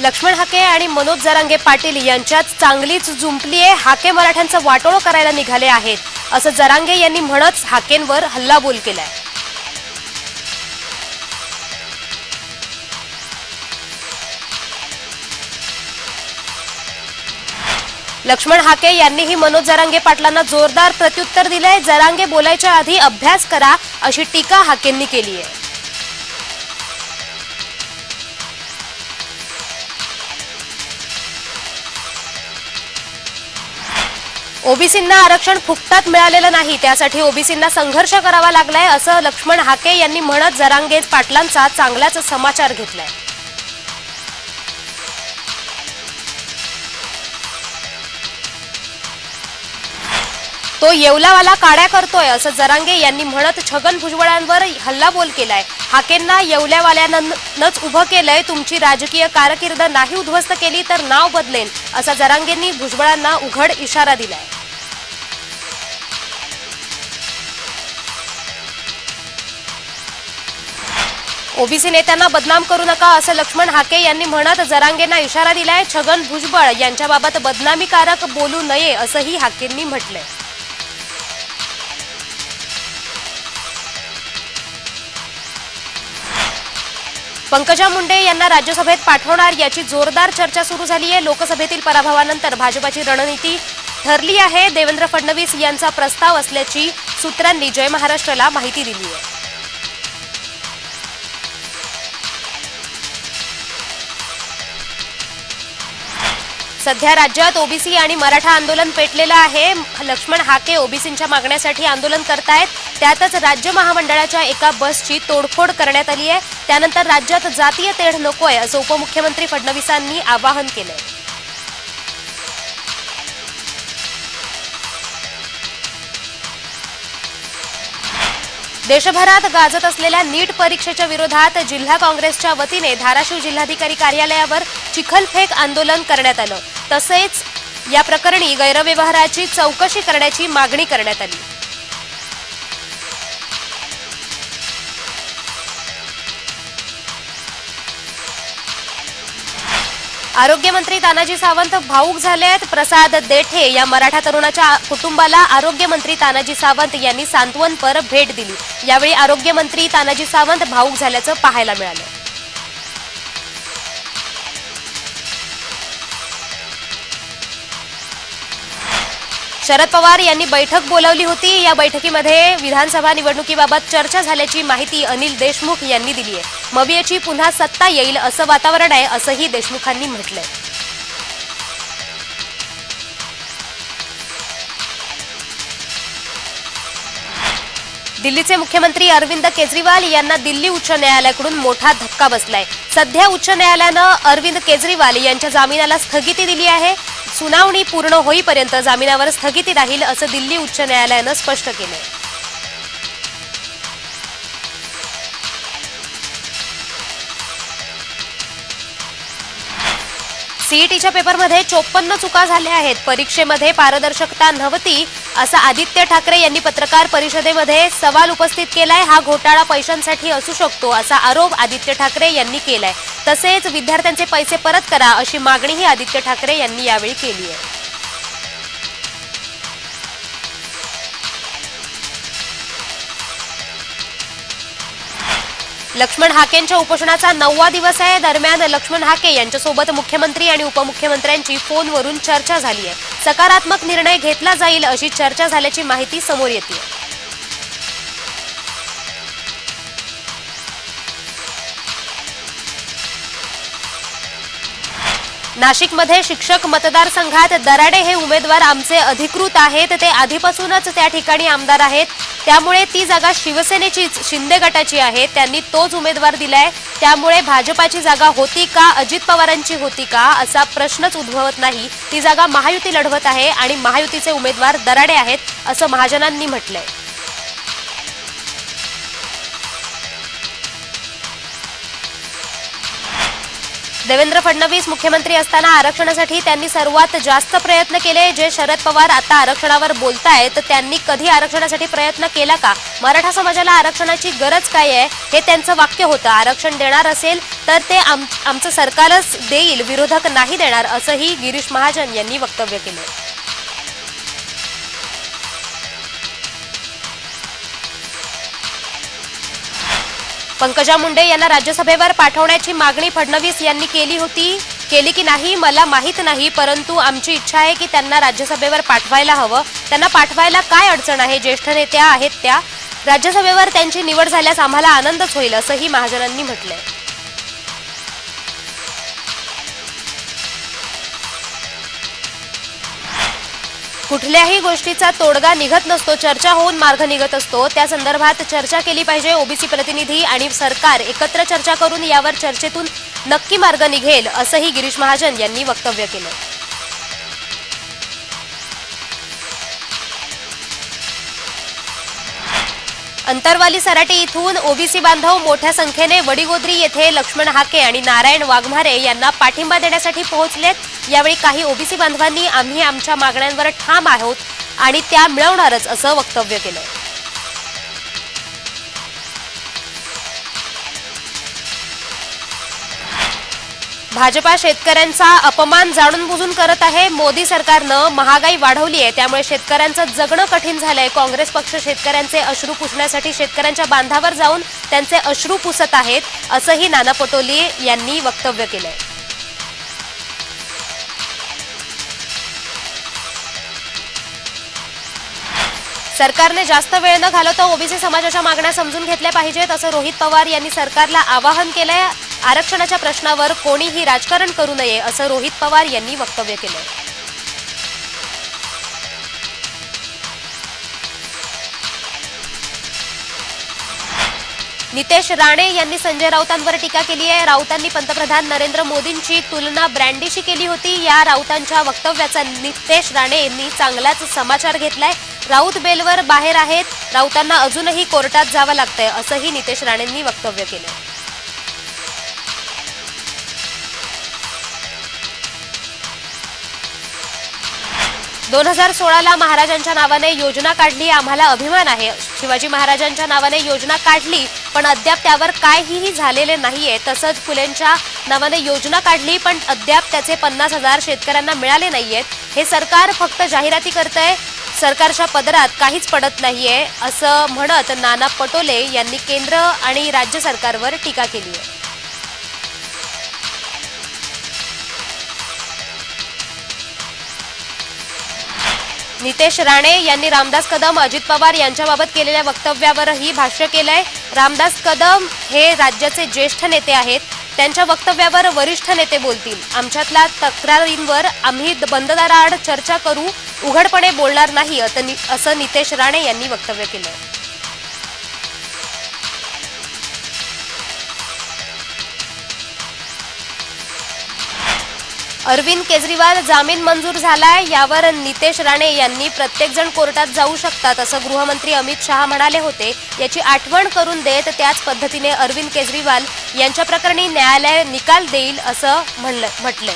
लक्ष्मण हाके आणि मनोज जरांगे पाटील यांच्यात चांगलीच जुंपली आहे. हाके मराठ्यांचं वाटोळं करायला निघाले आहेत. असं जरांगे यांनी म्हणत हाकेंवर हल्लाबोल केलाय. लक्ष्मण हाके यांनीही मनोज जरांगे पाटलांना जोरदार प्रत्युत्तर दिलंय. जरांगे बोलायच्या आधी अभ्यास करा अशी टीका हाकेंनी केली आहे. ओबीसींना आरक्षण फुकटात मिळालेलं नाही. त्यासाठी ओबीसींना संघर्ष करावा लागलाय असं लक्ष्मण हाके यांनी म्हणत जरांगे पाटलांचा चांगलाच समाचार घेतलाय. तो येवलावाला काड्या करतोय असं जरांगे यांनी म्हणत छगन भुजबळांवर हल्लाबोल केलाय. हाकेंना येवल्यावाल्यानंच उभं केलंय. तुमची राजकीय कारकीर्द नाही उद्ध्वस्त केली तर नाव बदलेन असा जरांगेंनी भुजबळांना उघड इशारा दिलाय. ओबीसी नेत्यांना बदनाम करू नका असं लक्ष्मण हाके यांनी म्हणत जरांगेंना इशारा दिलाय. छगन भुजबळ यांच्याबाबत बदनामीकारक बोलू नये असंही हाकेंनी म्हटलंय. पंकजा मुंडे यांना राज्यसभेत पाठवणार याची जोरदार चर्चा सुरू झाली आहे. लोकसभेतील पराभवानंतर भाजपाची रणनीती ठरली आहे. देवेंद्र फडणवीस यांचा प्रस्ताव असल्याची सूत्रांनी जय महाराष्ट्राला माहिती दिली आहे. सध्या राज्यात ओबीसी आणि मराठा आंदोलन पेटलेलं आहे. लक्ष्मण हाके ओबीसींच्या मागण्यासाठी आंदोलन करतायत. त्यातच राज्य महामंडळाच्या एका बसची तोडफोड करण्यात आली आहे. त्यानंतर राज्यात जातीय तेढ नकोय असं उपमुख्यमंत्री फडणवीसांनी आवाहन केलंय. देशभरात गाजत असलेल्या नीट परीक्षेच्या विरोधात जिल्हा काँग्रेसच्या वतीने धाराशिव जिल्हाधिकारी कार्यालयावर चिखलफेक आंदोलन करण्यात आलं. तसेच या प्रकरणी गैरव्यवहाराची चौकशी करण्याची मागणी करण्यात आली. आरोग्यमंत्री तानाजी सावंत भाऊक झाले आहेत. प्रसाद देठे या मराठा तरुणाच्या कुटुंबाला आरोग्यमंत्री तानाजी सावंत यांनी सांत्वनपर भेट दिली. यावेळी आरोग्यमंत्री तानाजी सावंत भाऊक झाल्याचं पाहायला मिळालं. शरद पवार यांनी बैठक बोलावली होती. या बैठकीमध्ये विधानसभा निवडणुकीबाबत चर्चा झाल्याची माहिती अनिल देशमुख यांनी दिली आहे. मवियाची पुन्हा सत्ता येईल असं वातावरण आहे असंही देशमुखांनी म्हटलंय. दिल्लीचे मुख्यमंत्री अरविंद केजरीवाल यांना दिल्ली उच्च न्यायालयाकडून मोठा धक्का बसलाय. सध्या उच्च न्यायालयानं अरविंद केजरीवाल यांच्या जामिनाला स्थगिती दिली आहे. सुनावणी पूर्ण होईपर्यंत जामिनावर स्थगिती राहील असं दिल्ली उच्च न्यायालयानं स्पष्ट केलंय. सीईटीच्या पेपरमध्ये चोपन्न चुका झाल्या आहेत. परीक्षेमध्ये पारदर्शकता नव्हती असं आदित्य ठाकरे यांनी पत्रकार परिषदेमध्ये सवाल उपस्थित केलाय हा घोटाळा पैशांसाठी असू शकतो असा आरोप आदित्य ठाकरे यांनी केलाय. तसेच विद्यार्थ्यांचे पैसे परत करा अशी मागणीही आदित्य ठाकरे यांनी यावेळी केली आहे. लक्ष्मण हाकेंच्या उपोषणाचा नववा दिवस आहे. दरम्यान लक्ष्मण हाके यांच्यासोबत मुख्यमंत्री आणि उपमुख्यमंत्र्यांची फोनवरून चर्चा झाली आहे. सकारात्मक निर्णय घेतला जाईल अशी चर्चा झाल्याची माहिती समोर येते. नाशिकमध्ये शिक्षक मतदारसंघात दराडे हे उमेदवार आमचे अधिकृत आहेत. ते आधीपासूनच त्या ठिकाणी आमदार आहेत. त्यामुळे ती जागा शिवसेनेचीच शिंदे गटाची आहे. त्यांनी तोच उमेदवार दिलाय. त्यामुळे भाजपाची जागा होती का अजित पवारांची होती का असा प्रश्नच उद्भवत नाही. ती जागा महायुती लढवत आहे आणि महायुतीचे उमेदवार दराडे आहेत असं महाजनांनी म्हटलंय. देवेंद्र फडणवीस मुख्यमंत्री असताना आरक्षणासाठी त्यांनी सर्वात जास्त प्रयत्न केले. जे शरद पवार आता आरक्षणावर बोलतायत त्यांनी कधी आरक्षणासाठी प्रयत्न केला का? मराठा समाजाला आरक्षणाची गरज काय आहे? हे त्यांचं वाक्य होतं. आरक्षण देणार असेल तर ते आम आमचं सरकारच देईल विरोधक नाही देणार असंही गिरीश महाजन यांनी वक्तव्य केलं. पंकजा मुंडे यांना राज्यसभेवर पाठवण्याची मागणी फडणवीस यांनी केली होती. केली की नाही मला माहीत नाही परंतु आमची इच्छा आहे की त्यांना राज्यसभेवर पाठवायला हवं. त्यांना पाठवायला काय अडचण आहे? ज्येष्ठ नेत्या आहेत त्या. राज्यसभेवर त्यांची निवड झाल्यास आम्हाला आनंदच होईल असंही महाजनांनी म्हटलंय. कुठल्याही गोष्टीचा तोडगा निघत नसतो चर्चा होऊन मार्ग निघत असतो. त्या संदर्भात चर्चा केली पाहिजे ओबीसी प्रतिनिधी आणि सरकार एकत्र चर्चा करून यावर चर्चेतून नक्की मार्ग निघेल असंही गिरीश महाजन यांनी वक्तव्य केलं. अंतरवाली सराटी इथून ओबीसी बांधव मोठ्या संख्येने वडीगोद्री येथे लक्ष्मण हाके आणि नारायण वाघमारे यांना पाठिंबा देण्यासाठी पोहोचलेत. यावेळी काही ओबीसी बांधवांनी आम्ही आमच्या मागण्यांवर ठाम आहोत आणि त्या मिळवणारच असं वक्तव्य केलं भाजपा शेतकऱ्यांचा अपमान जाणून बुजून करत आहे. मोदी सरकारनं महागाई वाढवली आहे. त्यामुळे शेतकऱ्यांचं जगणं कठीण झालंय. काँग्रेस पक्ष शेतकऱ्यांचे अश्रू पुसण्यासाठी शेतकऱ्यांच्या बांधावर जाऊन त्यांचे अश्रू पुसत आहेत असंही नाना पटोले यांनी वक्तव्य केलंय. सरकारने जास्त वेळ न घालवता ओबीसी समाजाच्या मागण्या समजून घेतल्या पाहिजेत असं रोहित पवार यांनी सरकारला आवाहन केलंय. आरक्षणाच्या प्रश्नावर कोणीही राजकारण करू नये असं रोहित पवार यांनी वक्तव्य केलं. नितेश राणे यांनी संजय राऊतांवर टीका केली आहे. राऊतांनी पंतप्रधान नरेंद्र मोदींची तुलना ब्रँडीशी केली होती. या राऊतांच्या वक्तव्याचा नितेश राणे यांनी चांगलाच समाचार घेतलाय. राऊत बेलवर बाहेर आहेत. राऊतांना अजूनही कोर्टात जावं लागतंय असंही नितेश राणेंनी वक्तव्य केलं दोन हजार सोळाला महाराजांच्या नावाने योजना काढली आम्हाला अभिमान आहे. शिवाजी महाराजांच्या नावाने योजना काढली पण अद्याप त्यावर काहीही झालेले नाहीये. तसंच फुलेंच्या नावाने योजना काढली पण अद्याप त्याचे पन्नास हजार शेतकऱ्यांना मिळाले नाहीयेत. हे सरकार फक्त जाहिराती करतंय सरकारच्या पदरात काहीच पडत नाहीये असं म्हणत नाना पटोले यांनी केंद्र आणि राज्य सरकारवर टीका केली आहे नितेश राणे यांनी रामदास कदम अजित पवार यांच्याबाबत केलेल्या वक्तव्यावरही भाष्य केलंय. रामदास कदम हे राज्याचे ज्येष्ठ नेते आहेत. त्यांच्या वक्तव्यावर वरिष्ठ नेते बोलतील. आमच्यातल्या तक्रारींवर आम्ही बंददाराआड चर्चा करू. उघडपणे बोलणार नाही असं नितेश राणे यांनी वक्तव्य केलं अरविंद केजरीवाल जामीन मंजूर झालाय यावर नितेश राणे यांनी प्रत्येकजण कोर्टात जाऊ शकतात असं गृहमंत्री अमित शहा म्हणाले होते. याची आठवण करून देत त्याच पद्धतीने अरविंद केजरीवाल यांच्या प्रकरणी न्यायालय निकाल देईल असं म्हणलं म्हटलंय.